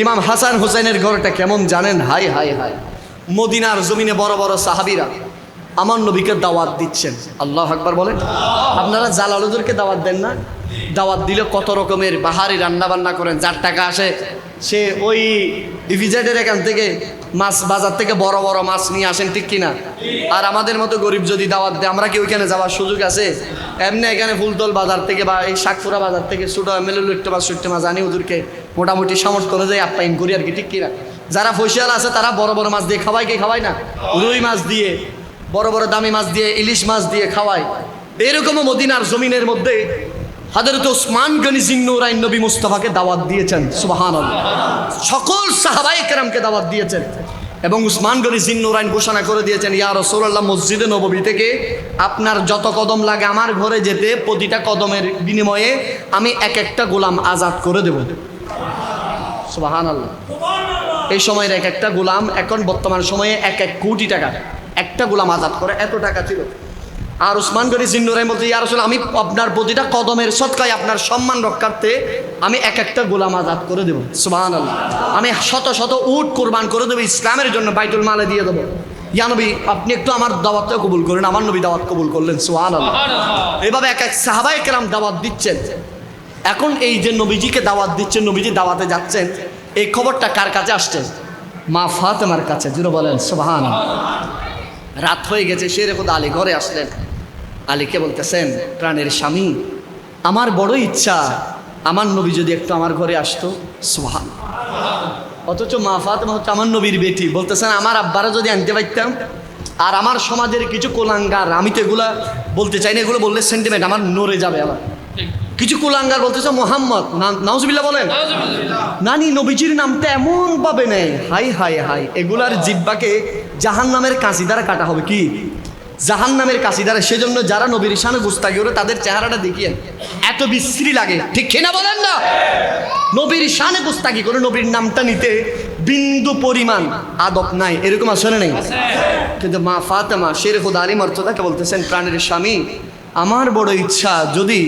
ইমাম হাসান হোসেনের ঘরটা কেমন জানেন? হাই হাই হাই। মদিনার জমিনে বড় বড় সাহাবিরা আমার নবীকে দাওয়াত দিচ্ছেন। আল্লাহ আকবার বলেন। আপনারা জালালুদুরকে দাওয়াত দেন না? দাওয়াত দিলে কত রকমের বাহারি রান্না বান্না করেন, যার টাকা আসে সে ওই ইভিজেডের এখান থেকে মাছ বাজার থেকে বড় বড় মাছ নিয়ে আসেন, ঠিক কিনা? আর আমাদের মতো গরিব যদি দাওয়াত দেয়, আমরা কি ওইখানে যাওয়ার সুযোগ আছে? এমনি এখানে ফুলতল বাজার থেকে বা এই শাকপুরা বাজার থেকে ছোটো এমএলএ লুট্টে মাছ, সুট্টে মাছ আনি ওদেরকে মোটামুটি সামর্থ্য অনুযায়ী আপ্যায়ন করি আর কি, ঠিক কিনা? যারা ফসিয়াল আছে, তারা বড় বড় মাছ দিয়ে খাওয়ায়, কে খাওয়ায় না? রুই মাছ দিয়ে, বড় বড় দামি মাছ দিয়ে, ইলিশ মাছ দিয়ে খাওয়ায়। এরকমও মদিনার জমিনের মধ্যে হাজরত ওসমান গনি জিন্নুরাইন নবী মুস্তফাকে দাওয়াত দিয়েছেন সুবাহান সকল সাহাবাই কেরামকে দাওয়াত দিয়েছেন এবং উসমান গনি জিন্নুরাইন ঘোষণা করে দিয়েছেন, ইয়া রসোল্লাহ মসজিদে নববী থেকে আপনার যত কদম লাগে আমার ঘরে যেতে, প্রতিটা কদমের বিনিময়ে আমি এক একটা গোলাম আজাদ করে দেব। সুবাহান আল্লাহ এই সময়ের এক একটা গোলাম এখন বর্তমান সময়ে এক এক কোটি টাকা একটা গোলাম আজাদ করে এত টাকা ছিল। আর উসমান গনি জিন্নুরাই বলতে ইয়ার আসলে আমি আপনার প্রতিটা কদমের সৎকায় আপনার সম্মান রক্ষার্থে আমি এক একটা গোলাম আজাদ করে দেবো। সুবাহান আল্লাহ আমি শত শত উট কোরবান করে দেবো ইসলামের জন্য বাইতুল মালে দিয়ে দেবো। ইয়ানবী আপনি একটু আমার দাওয়াতটা কবুল করেন। আমার নবী দাওয়াত কবুল করলেন। সুহান আল্লাহ এভাবে এক এক সাহাবাই কেরাম দাওয়াত দিচ্ছেন। এখন এই যে নবীজিকে দাওয়াত দিচ্ছেন, নবীজি দাওয়াতে যাচ্ছেন, এই খবরটা কার কাছে আসছে? মা ফাতেমার কাছে যিনি বলেন সোহান রাত হয়ে গেছে, সে রেখো আলী ঘরে আসলেন। আলীকে বলতেছেন, প্রাণের স্বামী, আমার বড় ইচ্ছা, আমার নবী যদি একটু আমার ঘরে আসতো সোহান অথচ মা ফাতেমা হচ্ছে আমার নবীর বেটি। বলতেছেন, আমার আব্বারা যদি আনতে পারতাম, আর আমার সমাজের কিছু কোলাঙ্গার, আমি তো এগুলা বলতে চাই না, এগুলো বললে সেন্টিমেন্ট আমার নড়ে যাবে আমার। কিছু কুলাঙ্গার বলতেছে মোহাম্মদ নাউজবিল্লা বলেন। নানি নবীজির নামটা এমন পাবে নেই। হাই হাই হাই এগুলার জিব্বাকে জাহান নামের কাঁচি দ্বারা কাটা হবে কি? জাহান নামের কাশি দ্বারা সেজন্য যারা নবীর সামনে গুস্তাগি ওরে তাদের চেহারাটা দেখিয়ে এত বিশ্রী লাগে। ঠিক কিনা বলেন না? নবীর শানে গুস্তাগি করে নবীর নামটা নিতে বিন্দু পরিমাণ আদব নাই। এরকম আসলে নেই? কিন্তু মা ফাতেমা শের আলী মর্তদাকে বলতেছেন প্রাণের স্বামী আমার বড় ইচ্ছা যদি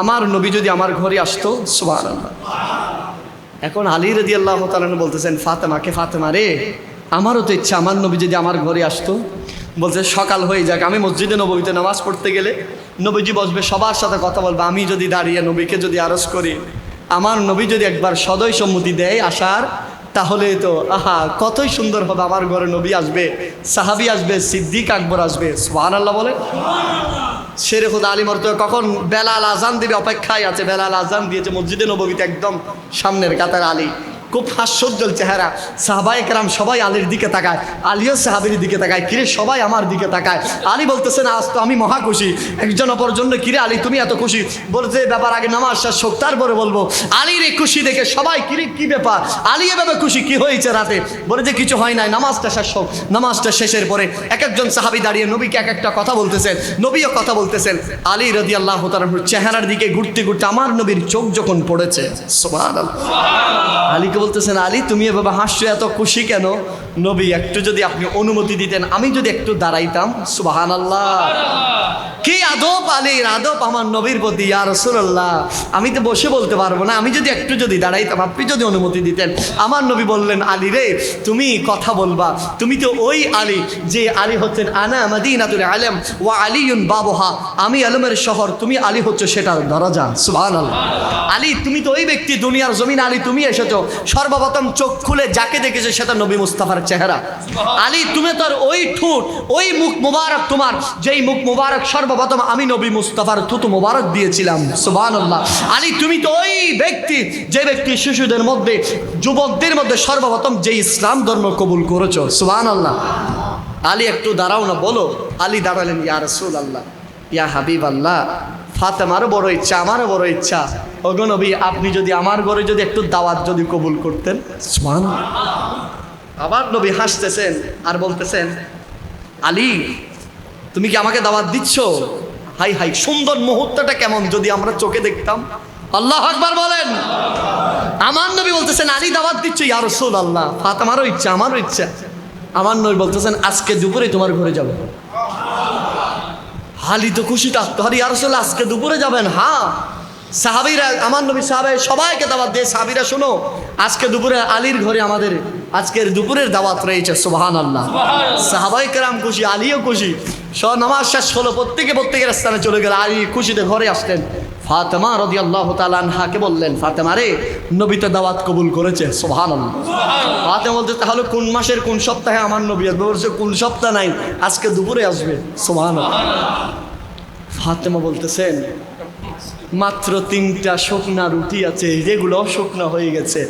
আমার নবী যদি আমার ঘরে আসতো সুবাহ এখন আলী রদি আল্লাহ তালন বলতেছেন, ফাতেমাকে ফাতেমা রে, আমারও তো ইচ্ছা আমার নবী যদি আমার ঘরে আসতো। বলছে, সকাল হয়ে যাক, আমি মসজিদে নবীতে নামাজ পড়তে গেলে নবীজি বসবে, সবার সাথে কথা বলবে, আমি যদি দাঁড়িয়ে নবীকে যদি আরজ করি, আমার নবী যদি একবার সদয় সম্মতি দেয় আসার, তাহলে তো, আহা, কতই সুন্দর হবে, আমার ঘরে নবী আসবে, সাহাবি আসবে, সিদ্দিক আকবর আসবে। সোহান আল্লাহ বলে। শেরে খুদা আলী তো কখন বেলাল আজান দিবে, অপেক্ষায় আছে। বেলাল আজান দিয়েছে মসজিদে নবীতে একদম সামনের কাতার আলী। খুব হাস্যোজ্জ্বল চেহারা। সাহাবাই কেরাম সবাই আলীর দিকে তাকায়। আলীও সাহাবির দিকে তাকায়। কিরে, সবাই আমার দিকে তাকায়। আলী বলতেছেন আজ তো আমি মহা খুশি। একজন অপর জন্য কিরে আলী, তুমি এত খুশি? বলছে, "এ ব্যাপার, আগে নামাজ শেষ হোক, তারপরে বলব। আলীর এই খুশি দেখে সবাই, কিরে, কি ব্যাপার? আলী এভাবে খুশি কি হয়েছে রাতে? বলে যে, কিছু হয় নাই, নামাজটা শেষ হোক, নামাজটা শেষের পরে এক একজন সাহাবি দাঁড়িয়ে নবীকে এক একটা কথা বলতেছেন, নবীও কথা বলতেছেন। আলী রদি আল্লাহ চেহারার দিকে ঘুরতে ঘুরতে আমার নবীর চোখ যখন পড়েছে, সুবহানাল্লাহ। আলীকে বলতেছেন আলী তুমি এভাবে হাসছো এত খুশি কেন? নবী, একটু যদি আপনি অনুমতি দিতেন, আমি যদি একটু দাঁড়াইতাম সুবাহান আল্লাহ কি আদব আলীর আদব আমার নবীর প্রতি, ইয়া রসুল্লাহ আমি তো বসে বলতে পারব না, আমি যদি একটু যদি দাঁড়াইতাম, আপনি যদি অনুমতি দিতেন। আমার নবী বললেন, আলী রে, তুমি কথা বলবা। তুমি তো ওই আলী, যে আলী হচ্ছেন আনা মাদিনাতুল আলম ওয়া আলিউন বাবহা। আমি আলমের শহর, তুমি আলী হচ্ছে সেটার দরজা। সুবহান আল্লাহ আলী, তুমি তো ওই ব্যক্তি, দুনিয়ার জমিন আলী, তুমি এসেছ। সর্বপ্রথম চোখ খুলে যাকে দেখেছ, সেটা নবী মুস্তাফার চেহারা। আলী, তুমি তোর ওই ঠোঁট, ওই মুখ মুবারক তোমার, যেই মুখ মুবারক সর্বপ্রথম আমি নবী মুস্তাফার থুতু মুবারক দিয়েছিলাম। সুবহানাল্লাহ। আলী, তুমি তো ওই ব্যক্তি, যে ব্যক্তি শিশুদের মধ্যে, যুবকদের মধ্যে সর্বপ্রথম যে ইসলাম ধর্ম কবুল করেছ। সুবহানাল্লাহ। আলী, একটু দাঁড়াও না, বলো। আলী দাঁড়ালেন, ইয়া রসুল আল্লাহ ইয়া হাবিব আল্লাহ ফাতেমারও বড় ইচ্ছা, আমারও বড় ইচ্ছা। ওগো নবী, আপনি যদি আমার ঘরে যদি একটু দাওয়াত যদি কবুল করতেন। আবার নবী হাসতেছেন আর বলতেছেন, আলী, তুমি কি আমাকে দাওয়াত দিচ্ছ? হাই হাই, সুন্দর মুহূর্তটা কেমন যদি আমরা চোখে দেখতাম? আল্লাহ আকবার বলেন। আমার নবী বলতেছেন, আলী, দাওয়াত দিচ্ছ? ইয়া রসুল আল্লাহ ফাতেমারও ইচ্ছা, আমারও ইচ্ছা। আমার নবী বলতেছেন, আজকে দুপুরে তোমার ঘরে যাব। হালি তো খুশি থাকতো আরে ইয়ার আসলে আজকে দুপুরে যাবেন? হ্যাঁ। সাহাবিরা আমার নবী সাহাবে সবাইকে দাওয়াত দিয়ে সাহাবিরা শোনো আজকে দুপুরে আলীর ঘরে আমাদের আজকের দুপুরের দাওয়াত রয়েছে সোহান আল্লাহ সাহাবাই কেরাম খুশি আলীও খুশি। সব নামাজ শেষ হলো প্রত্যেকে প্রত্যেকের স্থানে চলে গেল আলী খুশিতে ঘরে আসলেন। ফাতেমা রদি আল্লাহ তালানহাকে বললেন ফাতেমা রে নবীতে দাওয়াত কবুল করেছে সোহান আল্লাহ ফাতেমা বলতে তাহলে কোন মাসের কোন সপ্তাহে আমার নবী আসবে? বলছে কোন সপ্তাহ নাই আজকে দুপুরে আসবে। সোহান ফাতেমা বলতেছেন মাত্র তিনটা শুকনা রুটি আছে, যেগুলো শুকনা হয়ে গেছে।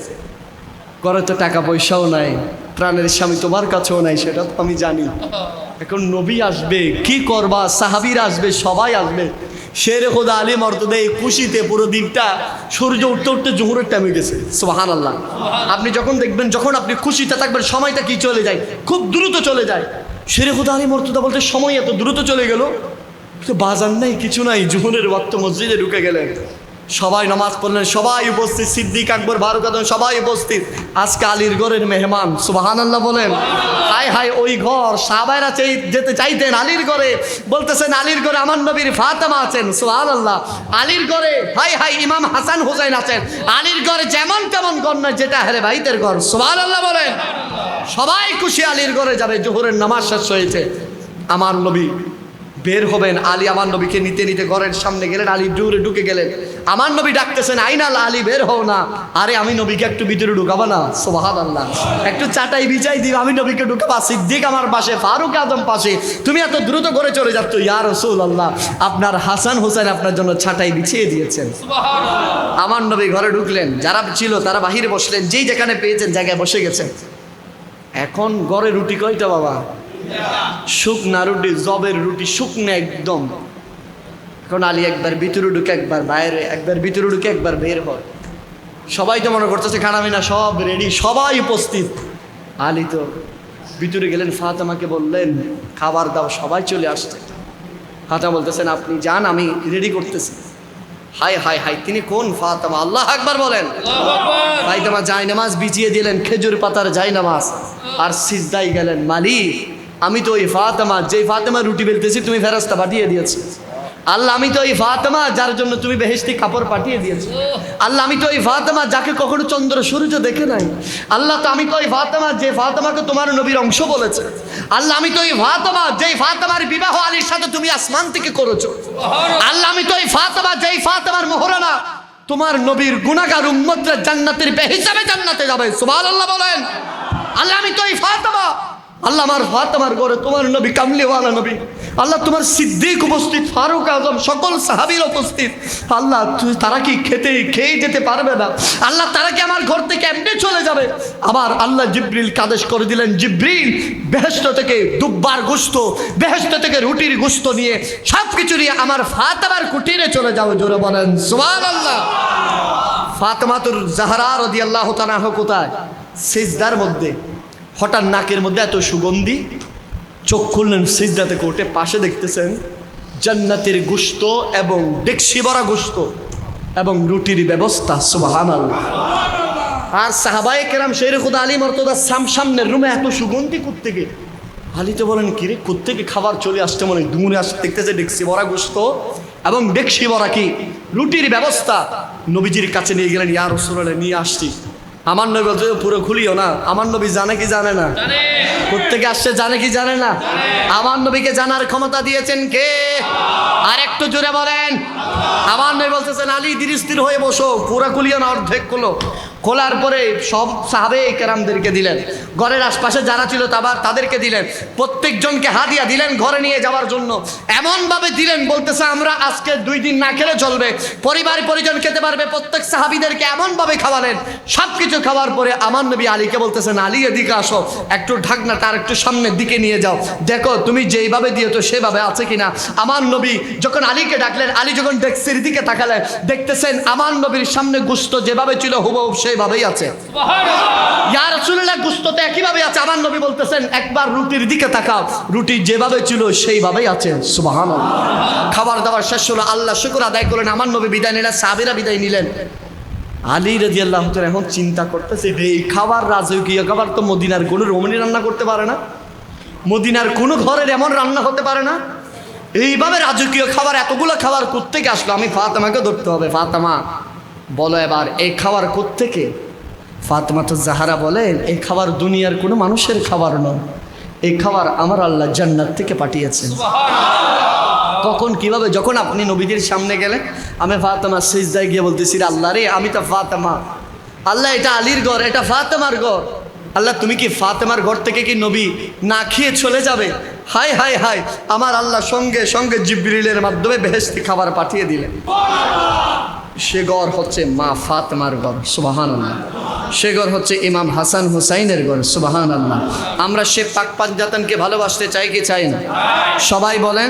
ঘরে তো টাকা পয়সাও নাই, প্রাণের স্বামী তোমার কাছেও নাই, সেটা তো আমি জানি। এখন নবী আসবে, কি করবা? সাহাবির আসবে, সবাই আসবে। শের খোদা আলী মর্তদে এই খুশিতে পুরো দিনটা, সূর্য উঠতে উঠতে জোহরের টাইমে গেছে। সোহান আল্লাহ আপনি যখন দেখবেন, যখন আপনি খুশিতে থাকবেন, সময়টা কি চলে যায়? খুব দ্রুত চলে যায়। শেরে খোদা আলী মর্তদা বলতে সময় এত দ্রুত চলে গেল তো বাজার নাই, কিছু নাই। জুহনের ওয়াক্ত মসজিদে ঢুকে গেলেন। সবাই নামাজ পড়লেন, সবাই উপস্থিত। সিদ্দিক আকবর ফারুক আদম সবাই উপস্থিত। আজকে আলীর ঘরের মেহমান সুবাহান আল্লাহ বলেন হাই হাই ওই ঘর সাহাবাইরা চাই যেতে চাইতেন আলীর ঘরে। বলতেছেন, আলীর ঘরে আমার নবীর ফাতেমা আছেন। সুহান আল্লাহ আলীর ঘরে হাই হাই ইমাম হাসান হোসেন আছেন। আলীর ঘরে যেমন তেমন ঘর নয়, যেটা হেরে ভাইদের ঘর। সুহান আল্লাহ বলেন। সবাই খুশি আলীর ঘরে যাবে, জোহরের নামাজ শেষ হয়েছে। আমার নবী বের হবেন। আলী আমার নবীকে নিতে নিতে ঘরের সামনে গেলেন। আলী দূরে ঢুকে গেলেন। আমার নবী ডাকতেছেন আইনাল আলী বের হও না। আরে আমি নবীকে একটু ভিতরে ঢুকাবো না? সোহাদ আল্লাহ একটু চাটাই বিছাই দিব আমি নবীকে ঢুকাবা। সিদ্দিক আমার পাশে ফারুক আজম পাশে। তুমি এত দ্রুত করে চলে যাচ্ছ ইয়া রসুল আল্লাহ আপনার হাসান হোসেন আপনার জন্য ছাটাই বিছিয়ে দিয়েছেন। আমার নবী ঘরে ঢুকলেন। যারা ছিল তারা বাহিরে বসলেন। যেই যেখানে পেয়েছেন জায়গায় বসে গেছেন। এখন ঘরে রুটি কয়টা বাবা? শুকনা রুটি জবের রুটি শুকনো একদম। এখন আলী একবার ভিতরে ঢুকে একবার বাইরে একবার ভিতরে ঢুকে একবার বের হয়। সবাই তো মনে করতেছে খানামিনা সব রেডি সবাই উপস্থিত। আলী তো ভিতরে গেলেন ফাতেমাকে বললেন খাবার দাও সবাই চলে আসছে। ফাতেমা বলতেছেন আপনি যান আমি রেডি করতেছি। হাই হাই হাই তিনি কোন ফাতেমা? আল্লাহ একবার বলেন। ফাইতেমা জাই নামাজ বিছিয়ে দিলেন খেজুর পাতার জাই নামাজ আর সিজদাই গেলেন মালিক। আমি তো ওই ফাতেমা, যেই ফাতেমা রুটি বেলতেছি, তুমি ফেরস্তা পাঠিয়ে দিয়েছি। আল্লাহ, আমি তো ওই ফাতেমা, যার জন্য তুমি বেহেস্তি কাপড় পাঠিয়ে দিয়েছ। আল্লাহ, আমি তো ওই ফাতেমা যাকে কখনো চন্দ্র সূর্য দেখে নাই। আল্লাহ, তো আমি তো ওই ফাতেমা, যে ফাতেমাকে তোমার নবীর অংশ বলেছে। আল্লাহ, আমি তো ওই ফাতেমা, যেই ফাতেমার বিবাহ আলীর সাথে তুমি আসমান থেকে করেছ। আল্লাহ, আমি তো ওই ফাতেমা, যেই ফাতেমার মোহরানা তোমার নবীর গুণাগার উম্মতরা জান্নাতের বেহিসাবে জান্নাতে যাবে। সুবহানাল্লাহ বলেন। আল্লাহ, আমি তো এই ফাতেমা আল্লাহ আমার ফাতেমার ঘরে, তোমার নবী কামলিওয়ালা নবী। আল্লাহ তোমার সিদ্দিক উপস্থিত, ফারুক আজম, সকল সাহাবীর উপস্থিত। আল্লাহ তারা কি খেতে, খেয়ে যেতে পারবে না? আল্লাহ, তারা কি আমার ঘর থেকে এমনি চলে যাবে? আবার আল্লাহ জিব্রিল কাদেশ করে দিলেন, জিব্রিল বেহেস্ত থেকে দুব্বার গুস্ত বেহেস্ত থেকে রুটির গুস্ত নিয়ে সব কিছু নিয়ে আমার ফাতেমার কুটিরে চলে যাও। জোরে বলেন, সুবহানাল্লাহ। ফাতেমাতুর জাহরা রাদিয়াল্লাহু তাআলা কোথায়? সিজদার মধ্যে। হঠাৎ নাকের মধ্যে এত সুগন্ধি, চোখ খুললেন সিজদাতে কোর্টে, পাশে দেখতেছেন জান্নাতের গুস্ত এবং ডেকসি ভরা গুস্ত এবং রুটির ব্যবস্থা সুবাহান আর সাহাবাই কেরাম শের খুদা আলী মর্তদা সাম, সামনের রুমে এত সুগন্ধি থেকে আলী তো বলেন, কিরে, কোত্থেকে খাবার চলে আসছে মনে দুমুনে আসতে দেখতেছে ডেকসি ভরা গুস্ত এবং ডেকসি ভরা কি? রুটির ব্যবস্থা। নবীজির কাছে নিয়ে গেলেন ইয়ার রসুল নিয়ে আসছি। আমার নবী বলছে পুরো খুলিও না। আমার নবী জানে কি জানে না। প্রত্যেকে আসছে জানে কি জানে না? আমার নবীকে জানার ক্ষমতা দিয়েছেন কে? আর একটু জোরে বলেন। আমার নবী বলতেছেন আলী ধীর স্থির হয়ে বসো। পুরো খুলিও না অর্ধেক খুলো। খোলার পরে সব সাহাবে কেরামদেরকে দিলেন। ঘরের আশপাশে যারা ছিল তাবার তাদেরকে দিলেন। প্রত্যেকজনকে হাদিয়া দিলেন ঘরে নিয়ে যাওয়ার জন্য। এমনভাবে দিলেন, বলতেছে, আমরা আজকে দুই দিন না খেলে চলবে। পরিবার পরিজন খেতে পারবে। প্রত্যেক সাহাবিদেরকে এমনভাবে খাওয়ালেন। সব কিছু খাওয়ার পরে আমার নবী আলীকে বলতেছেন আলী এদিকে আসো। একটু ঢাকনা তার একটু সামনের দিকে নিয়ে যাও। দেখো, তুমি যেইভাবে দিয়েছ সেভাবে আছে কিনা? আমার নবী যখন আলীকে ডাকলেন, আলী যখন ডেক্সির দিকে তাকালেন, দেখতেছেন আমার নবীর সামনে গুস্ত যেভাবে ছিল হুবহু সেইভাবেই আছে। ইয়া রাসূলুল্লাহ, গুস্ততে একইভাবে আছে। আমার নবী বলতেছেন, একবার রুটির দিকে তাকাও। রুটি যেভাবে ছিল, সেইভাবেই আছে। সুবহানাল্লাহ। খাবার দাবার শেষ হলো। আল্লাহ শুকর আদায় করলেন। আমার নবী বিদায় নিলেন, সাহাবীরা বিদায় নিলেন। আলী রাজি আল্লাহ এখন চিন্তা করতেছে এই খাবার রাজকীয় খাবার তো মদিনার কোনো রমণী রান্না করতে পারে না। মদিনার কোনো ঘরের এমন রান্না হতে পারে না। এইভাবে রাজকীয় খাবার, এতগুলো খাবার কোত্থেকে আসলো? আমি ফাতেমাকে ধরতে হবে, ফাতেমা। বলো এবার এই খাবার কোত্থেকে? ফাতেমা তো জাহারা বলেন এই খাবার দুনিয়ার কোনো মানুষের খাবার নয়। এই খাবার আমার আল্লাহ জান্নাত থেকে পাঠিয়েছেন। কখন কীভাবে যখন আপনি নবীদের সামনে গেলেন আমি ফাতেমা সিজদায় গিয়ে বলতেছি "রে আল্লাহ রে আমি তো ফাতেমা। আল্লাহ এটা আলীর ঘর এটা ফাতেমার ঘর। আল্লাহ তুমি কি ফাতেমার ঘর থেকে কি নবী না খেয়ে চলে যাবে? হাই হাই হাই আমার আল্লাহ সঙ্গে সঙ্গে জিব্রিলের মাধ্যমে বেহেস্তি খাবার পাঠিয়ে দিলেন। সে গড় হচ্ছে মা ফাতমার গড় সুবাহান আল্লাহ সে গড় হচ্ছে ইমাম হাসান হুসাইনের গড় সুবাহান আল্লাহ আমরা সে পাক পাঞ্জাতানকে ভালোবাসতে চাই কি চাই না? সবাই বলেন